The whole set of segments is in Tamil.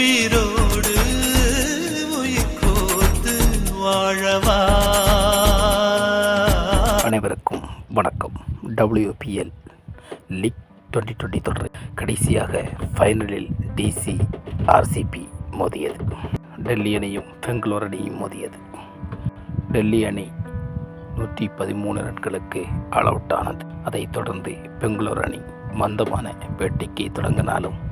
உயிரோடு உயிர் வாழவா? அனைவருக்கும் வணக்கம். டபிள்யூபிஎல் லீக் டுவெண்ட்டி டுவெண்ட்டி தொடர் கடைசியாக ஃபைனலில் டிசி ஆர்சிபி மோதியது. டெல்லி அணியும் பெங்களூர் அணியும் மோதியது. டெல்லி அணி நூற்றி பதிமூணு ரன்களுக்கு அலவுட் ஆனது. அதைத் தொடர்ந்து பெங்களூர் அணி மந்தமான பேட்டிக்கு தொடங்கினாலும்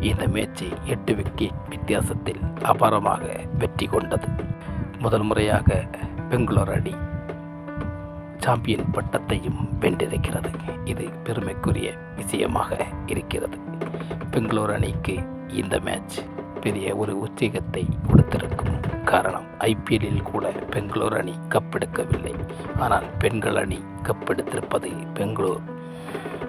இந்த மேட்சை எட்டு விக்கெட் வித்தியாசத்தில் அபாரமாக வெற்றி கொண்டது. முதல் முறையாக பெங்களூர் அணி சாம்பியன் பட்டத்தையும் வென்றிருக்கிறது. இது பெருமைக்குரிய விஷயமாக இருக்கிறது. பெங்களூர் அணிக்கு இந்த மேட்ச் பெரிய ஒரு உத்வேகத்தை கொடுத்திருக்கும் காரணம் ஐபிஎல்லில் கூட பெங்களூர் அணி கப்பெடுக்கவில்லை. ஆனால் பெண்கள் அணி கப்பெடுத்திருப்பது பெங்களூர்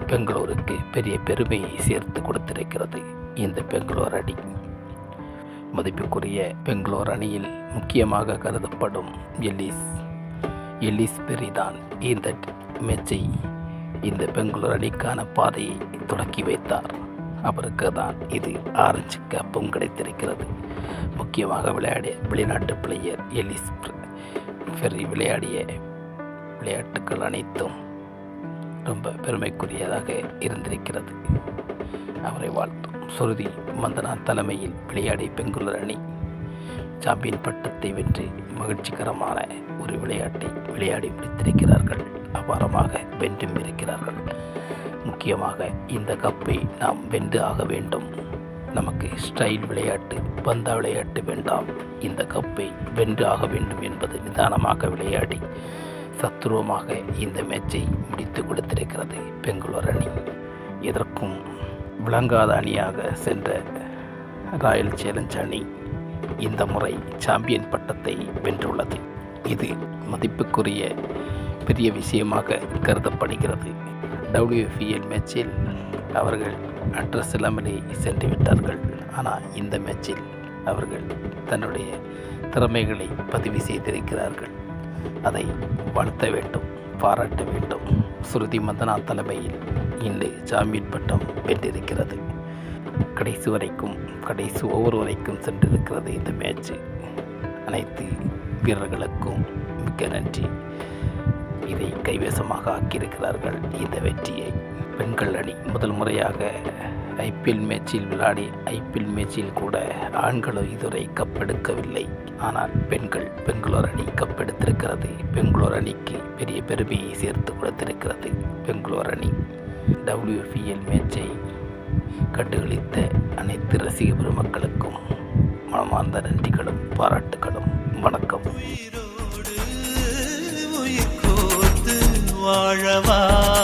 பெங்களூருக்கு பெரிய பெருமையை சேர்த்து கொடுத்திருக்கிறது. இந்த பெங்களூர் அணி. மதிப்புக்குரிய பெங்களூர் அணியில் முக்கியமாக கருதப்படும் எல்லிஸ். எல்லிஸ் பெரிதான். இந்த மேட்சை இந்த பெங்களூர் அணிக்கான பாதையை தொடக்கி வைத்தார். அவருக்கு தான் இது ஆரஞ்சு கப்பும் கிடைத்திருக்கிறது. முக்கியமாக விளையாடிய வெளிநாட்டு பிளேயர் எலிஸ் ஃபெர்ரி விளையாடிய விளையாட்டுக்கள் அனைத்தும் ரொம்ப பெருமைக்குரியதாக இருந்திருக்கிறது. அவரை வாழ்த்து சுருதி மந்தனா தலைமையில் விளையாடிய பெங்களூர் அணி. சாம்பியன் பட்டத்தை வென்று மகிழ்ச்சிகரமான ஒரு விளையாட்டை விளையாடி முடித்திருக்கிறார்கள். அபாரமாக வென்றும் இருக்கிறார்கள். முக்கியமாக இந்த கப்பை நாம் வென்று ஆக வேண்டும். நமக்கு ஸ்டைல் விளையாட்டு பந்தா விளையாட்டு வேண்டாம். இந்த கப்பை வென்று ஆக வேண்டும் என்பது நிதானமாக விளையாடி சத்துருவமாக இந்த மேட்சை முடித்து கொடுத்திருக்கிறது பெங்களூர் அணி. இதற்கும் விளங்காத அணியாக சென்ற ராயல் சேலஞ்ச் அணி இந்த முறை சாம்பியன் பட்டத்தை வென்றுள்ளது. இது மதிப்புக்குரிய பெரிய விஷயமாக கருதப்படுகிறது. டபிள்யூஎஃப்இஎல் மேட்சில் அவர்கள் அட்ரஸ் இல்லாமலே சென்று விட்டார்கள். ஆனால் இந்த மேட்சில் அவர்கள் தன்னுடைய திறமைகளை பதிவு செய்திருக்கிறார்கள். அதை வளர்த்த வேண்டும் பாராட்ட வேண்டும். ஸ்ருதி மந்தனா தலைமையில் இன்று ஜாமீன் பட்டம் பெற்றிருக்கிறது கடைசி வரைக்கும் கடைசி ஓவர் வரைக்கும் சென்றிருக்கிறது இந்த மேட்ச்சு அனைத்து வீரர்களுக்கும் மிக்க நன்றி. இதை கைவசமாக ஆக்கியிருக்கிறார்கள் இந்த வெற்றியை. பெண்கள் அணி முதல் முறையாக ஐபிஎல் மேட்சில் விளையாடி ஐபிஎல் மேட்சில் கூட ஆண்களோ இதுவரை கப்பெடுக்கவில்லை ஆனால் பெண்கள் பெங்களூர் அணி கப்பெடுத்திருக்கிறது பெங்களூர் அணிக்கு பெரிய பெருமையை சேர்த்து கொடுத்திருக்கிறது. பெங்களூர் அணி டபிள்யூஎஃப்இஎல் மேட்சை கண்டுகளித்த அனைத்து ரசிக பெருமக்களுக்கும் மனமார்ந்த நன்றிகளும் பாராட்டுகளும். வணக்கம். வாழவா?